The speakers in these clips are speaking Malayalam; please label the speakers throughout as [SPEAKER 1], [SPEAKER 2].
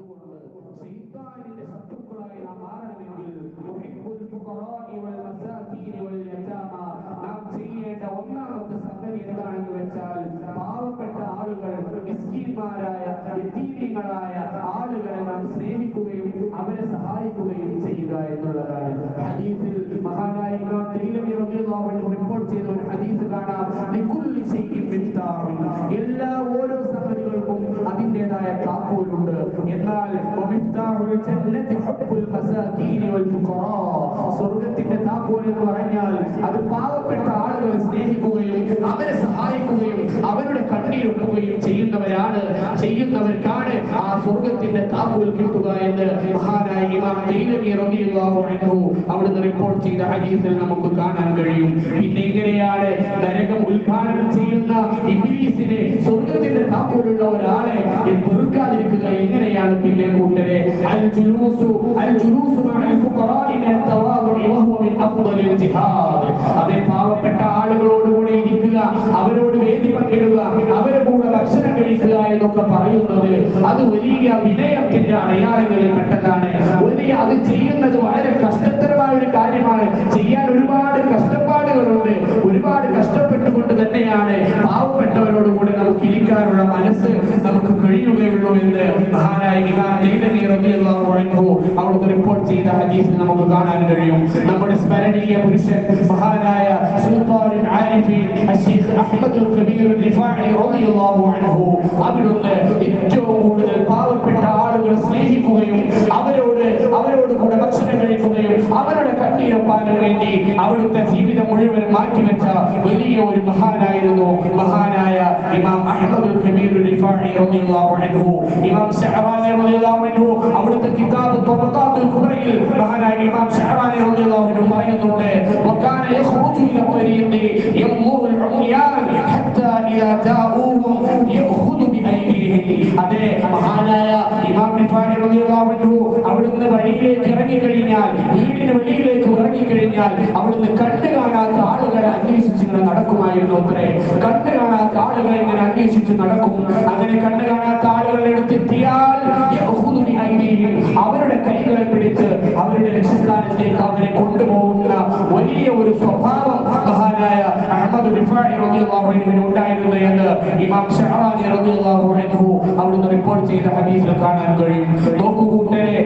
[SPEAKER 1] അതുകൊണ്ട് ശൈത്താനിന്റെ ശത്രുക്കളായി നാം മാറണമെങ്കിൽ നാം ചെയ്യേണ്ട ഒന്നാമത്തെ സംഗതി എന്താണെന്ന് വെച്ചാൽ പാവപ്പെട്ട ആളുകൾ മിസ്കീന്മാരായ യതീമീങ്ങളായ ആളുകളെ നാം സ്നേഹിക്കുകയും അവരെ സഹായിക്കുകയും ചെയ്യുക എന്നുള്ളതാണ്. ഹദീസിൽ മഹാനായ ഇമാം തൈലമി റളിയല്ലാഹു അൻഹു റിപ്പോർട്ട് ചെയ്ത ഒരു ഹദീസ് കാണാം. അതിൻ്റെതായ താക്കോലുണ്ട് എന്നാൽ വമിഫ്താഹുൽ ജന്നത്തി ഹുബ്ബുൽ മസാകീൻ വൽ ഫുഖറാ സ്വർഗ്ഗത്തിന്റെ താക്കോൽ എന്ന് പറഞ്ഞാൽ അത് പാവപ്പെട്ട ആളുകളെ സ്നേഹിക്കുകയും അവരെ സഹായിക്കുകയും അവരുടെ കണ്ണീരൊപ്പുകയും ചെയ്യുന്നവരാണ് ചെയ്യുന്നവർക്കാണ് ആ സ്വർഗത്തിന്റെ താക്കോൽ കിട്ടുക എന്ന് മഹാനായ ഇമാം തൈലമി റബിയുള്ളാഹു അൻഹു അവിടുന്ന് റിപ്പോർട്ട് ചെയ്ത ഹദീസിൽ നമുക്ക് കാണാൻ കഴിയും. പിന്നെ ഇങ്ങനെയാണ് നരകം ഉദ്ഘാടനം ചെയ്യുന്ന ഇബ്ലീസിനെ സ്വർഗത്തിന്റെ താക്കോലുള്ള ഒരാളെ വെറുക്കാതിരിക്കുക? എങ്ങനെയാണ് പിന്നെ കൂട്ടരെ? അൽ ജുലൂസു അൽ ജുലൂസു മഅൽ ഫുഖറാഇ മിൻ തവാദുഇ വഹുവ മിൻ അഫ്ദലിൽ ജിഹാദ്. അതേ പാവപ്പെട്ട കൂടെ ഭക്ഷണം കഴിക്കുക എന്നൊക്കെ പറയുന്നത് അത് വലിയ വിനയത്തിന്റെ അടയാളങ്ങളിൽ പെട്ടതാണ്. വലിയ അത് ചെയ്യുന്നത് വളരെ കഷ്ടത്തരമായ ഒരു കാര്യമാണ്. ചെയ്യാൻ ഒരുപാട് കഷ്ടപ്പാടുകളുണ്ട്. ഒരുപാട് കഷ്ടപ്പെട്ടുകൊണ്ട് തന്നെയാണ് പാവപ്പെട്ടവരോട് കൂടെ നമുക്ക് ഇരിക്കാനുള്ള മനസ്സ് നമുക്ക് കഴിയുകയുള്ളൂ എന്ന് മഹാനായ അൻഹു റിപ്പോർട്ട് ചെയ്ത ഹദീസിൽ നമുക്ക് കാണാൻ കഴിയും. നമ്മുടെ സ്മരണീയ പുരുഷൻ മഹാനായ ആരിഫീൻ അശീഖ് അഹ്മദുൽ കബീർ റളിയല്ലാഹു അൻഹു അവിടുന്ന് ഏറ്റവും കൂടുതൽ പാവപ്പെട്ട ആളുകളെ സ്നേഹിക്കുകയും അവരോട് അവരോട് കൂടെ ഭക്ഷണം കഴിക്കുകയും അവരുടെ നേടാൻ വേണ്ടി അവിടുത്തെ ജീവിതം മുഴുവൻ മാറ്റിവെച്ച വലിയ ഒരു മഹാനായിരുന്നു മഹാനായ ഇമാം അഹ്മദ് ഇമാം അവിടുത്തെ കിതാബ് മഹാനായ ഇമാം പറയുന്നുണ്ട് അതെ ഇമാം റിഫാഇ റളിയല്ലാഹു അവിടുന്ന് വഴിയിലേക്ക് ഇറങ്ങി കഴിഞ്ഞാൽ വീടിന് വെളിയിലേക്ക് ഇറങ്ങി കഴിഞ്ഞാൽ അവിടുന്ന് കണ്ടു കാണാത്ത ആളുകളെ അന്വേഷിച്ച് നടക്കുമായിരുന്നു അത്രേ. കണ്ടു കാണാത്ത ആളുകളെ ഇങ്ങനെ അന്വേഷിച്ച് നടക്കും. അങ്ങനെ കണ്ടു കാണാത്ത ആളുകളുടെ അവരുടെ കൈകളെ പിടിച്ച് അവരുടെ ലക്ഷ്യസ്ഥാനത്തേക്ക് അവരെ കൊണ്ടുപോകുന്ന വലിയ ഒരു റിഫാഇ റളിയല്ലാഹു ഉണ്ടായിരുന്നു എന്ന് ഇമാം ഷഹറാജി റളിയല്ലാഹു അൻഹു അവിടുന്ന് റിപ്പോർട്ട് ചെയ്ത ഹദീസിൽ കാണാൻ കഴിയും. നോക്കൂ കൂട്ടരെ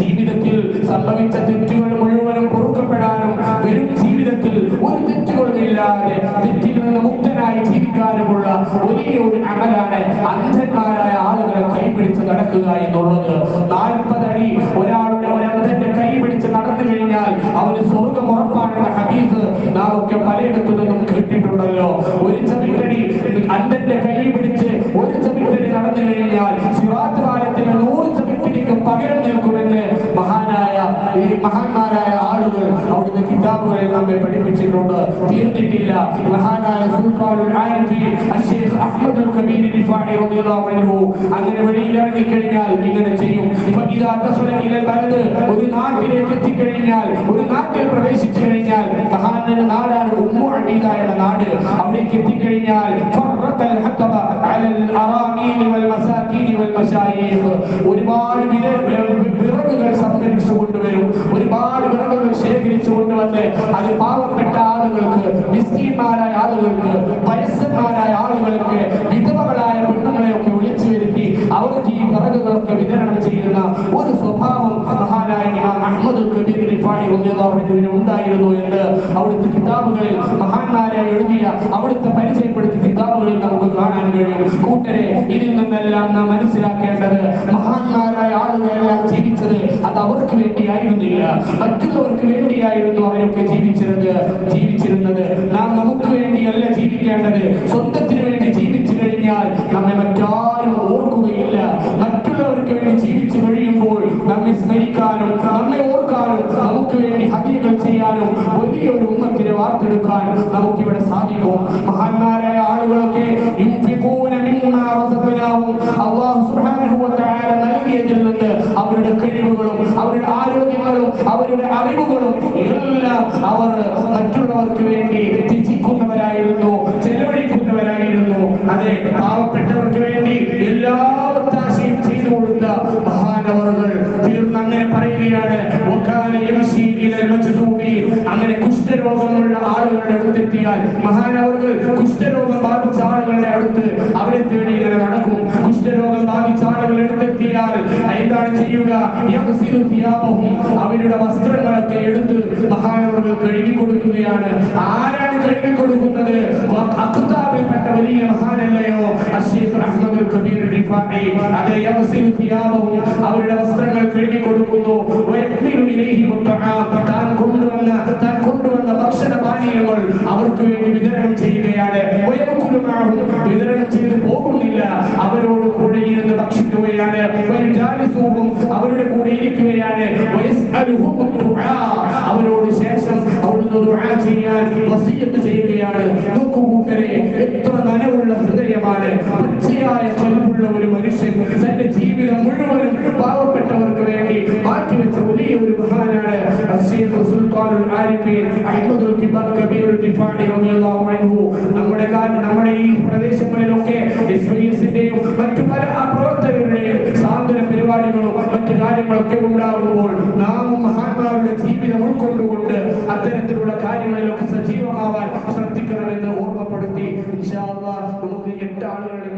[SPEAKER 1] ജീവിതത്തിൽ സംഭവിച്ച തെറ്റുകൾ മുഴുവനും പൊറുക്കപ്പെടാനും വരും ജീവിതത്തിൽ ഒരു തെറ്റുകളും ഇല്ലാതെ തെറ്റിൽ നിന്ന് മുക്തനായി ജീവിക്കാനുമുള്ള ഒരേ ഒരു അമലാണ് അന്ധന്മാരായ ആളുകളെ കൈപിടിച്ച് നടക്കുക എന്നുള്ളത്. നാൽപ്പത് അടി ഒരാളുടെ ഒരു അന്ധന്റെ കൈപിടിച്ച് നടന്നു കഴിഞ്ഞാൽ അവന് സ്വർഗം ഉറപ്പാണെന്ന ഹദീസ് നാം ഒക്കെ പലയിടത്തു നിന്നും കേട്ടിട്ടുണ്ടല്ലോ ഒരു ചവിട്ടടി അന്ധന്റെ കൈ പിടിച്ച് ഒരു ചവിട്ടടി നടന്നു കഴിഞ്ഞാൽ സിറാത്ത് കാലത്തിന് നൂറ് ചവിട്ടടിക്ക് പകരം നിൽക്കുമെന്ന് മഹാനായ ഈ മഹാന്മാരായ ആളുകൾ അവിടുത്തെ കിതാബുകളിൽ നമ്മെ പഠിപ്പിച്ചിട്ടുണ്ട്. തീർത്തിട്ടില്ല മഹാനായ സുൽത്താനുൽ അഹമ്മദ് കബീർ റിഫാഇ റളിയല്ലാഹു അൻഹു അങ്ങനെ വെളിയിൽ ഇറങ്ങി കഴിഞ്ഞാൽ ഇങ്ങനെ ചെയ്യും. ഇതാ ഇലൽ ബലദ് ഒരു നാട്ടിലേക്ക് എത്തിക്കഴിഞ്ഞാൽ ഒരു നാട്ടിൽ പ്രവേശിച്ചു കഴിഞ്ഞാൽ മഹാന്റെ നാടാണ് ഉമ്മു എന്ന നാട്. അവിടേക്ക് എത്തിക്കഴിഞ്ഞാൽ ഒരുപാട് വിറകുകൾ സംഭരിച്ചു കൊണ്ടുവരും. ഒരുപാട് വിറകുകൾ ശേഖരിച്ചു കൊണ്ടുവന്ന് അത് പാവപ്പെട്ട ആളുകൾക്ക് മിസ്കീന്മാരായ ആളുകൾക്ക് വയസ്സന്മാരായ ആളുകൾക്ക് വിധവകളായ പെണ്ണുങ്ങളെയൊക്കെ വിളിച്ചു വരുത്തി അവർക്ക് ഈ വിറകുകളൊക്കെ വിതരണം ചെയ്യുന്ന ഒരു സ്വഭാവം മഹാനായ അഹമ്മദ് ഉണ്ടായിരുന്നു എന്ന് അവിടുത്തെ കിതാബുകളിൽ മഹാന്മാരെ എഴുതിയ അവിടുത്തെ പരിചയപ്പെടുത്തിയ കിതാബുകളിൽ നമുക്ക് കാണാൻ കഴിയും. കൂട്ടരെ ഇതിൽ നിന്നെല്ലാം നാം മനസ്സിലാക്കേണ്ടത് മഹാന്മാരായ ആളുകളെല്ലാം ജീവിച്ചത് അത് അവർക്ക് വേണ്ടിയായിരുന്നില്ല. മറ്റുള്ളവർക്ക് വേണ്ടിയായിരുന്നു അവരൊക്കെ ജീവിച്ചിരുന്നത്. ജീവിച്ചിരുന്നത് നാം നമുക്ക് വേണ്ടിയല്ല ജീവിക്കേണ്ടത്. സ്വന്തത്തിന് വേണ്ടി ജീവിച്ചു കഴിഞ്ഞാൽ നമ്മെ മറ്റാരും മറ്റുള്ളവർക്ക് വേണ്ടി ജീവിച്ചു കഴിയുമ്പോൾ നമ്മെ സ്നേഹിക്കാനും നമ്മെ ഓർക്കാനും നമുക്ക് വേണ്ടി ഹത്യകൾ ചെയ്യാനും വലിയൊരു ഉമ്മത്തിനെ വാർത്തെടുക്കാൻ നമുക്കിവിടെ സാധിക്കും. മഹാന്മാരായ ആളുകളൊക്കെ നൽകിയതിൽ നിന്ന് അവരുടെ കഴിവുകളും അവരുടെ ആരോഗ്യങ്ങളും അവരുടെ അറിവുകളും എല്ലാം അവർ മറ്റുള്ളവർക്ക് വേണ്ടി മഹാനവറുകൾ തീർന്ന് അങ്ങനെ പറയുകയാണ്. അങ്ങനെ കുഷ്ഠരോഗമുള്ള ആളുകളുടെ അടുത്തെത്തിയാൽ മഹാനവർക്ക് കുഷ്ഠരോഗം ബാധിച്ച ആളുകളുടെ അടുത്ത് അവരെ തേടി ഇങ്ങനെ നടക്കും കുഷ്ഠരോഗം ബാധിച്ച ആളുകൾ അടുത്തെത്തിയാൽ എന്താണ് ചെയ്യുക. അവരുടെ വസ്ത്രങ്ങളൊക്കെ എടുത്ത് മഹാനവർക്ക് കഴുകി കൊടുക്കുകയാണ് ആരാണ് കഴുകി കൊടുക്കുന്നത് അക്താബിൽപ്പെട്ട വലിയ മഹാനല്ലയോ അഷീഖ് അഹ്മദ് കബീർ റിഫാഖി അത് തിയാബഹും. അവരുടെ വസ്ത്രങ്ങൾ കഴുകി കൊടുക്കുന്നു. താൻ കൊണ്ടുവന്ന താൻ കൊണ്ടുവന്ന ഭക്ഷണ പാനീയങ്ങൾ അവർക്ക് വേണ്ടി വിതരണം ചെയ്യുകയാണ്. വിതരണം ചെയ്ത് പോകുന്നില്ല അവരോട് കൂടെ ഇരുന്ന് ഭക്ഷിക്കുകയാണ്. അവരുടെ കൂടെ ഇരിക്കുകയാണ് വയസ്അലുഹും ദുആ. അവരോട് ശേഷം അവിടുന്ന് ദുആ ചെയ്യാൻ വസിയത്ത് നോക്കുകൂട്ടരെ എത്ര നനവുള്ള ഹൃദയമാണ്. പച്ചയായ പലമുള്ള ഒരു മനുഷ്യൻ തന്റെ ജീവിതം മുഴുവനും പാവപ്പെട്ടവർക്ക് വേണ്ടി മാറ്റിവെച്ച വലിയ ഒരു മഹാനാണ് നമ്മുടെ നമ്മുടെ ഈ പ്രദേശങ്ങളിലൊക്കെ മറ്റു പല പ്രവർത്തകരുടെയും സാന്ത്വന പരിപാടികളും മറ്റു കാര്യങ്ങളൊക്കെ ഉണ്ടാകുമ്പോൾ നാമും മഹാന്മാരുടെ ജീവിതം ഉൾക്കൊണ്ടുകൊണ്ട് അത്തരത്തിലുള്ള കാര്യങ്ങളിലൊക്കെ Teala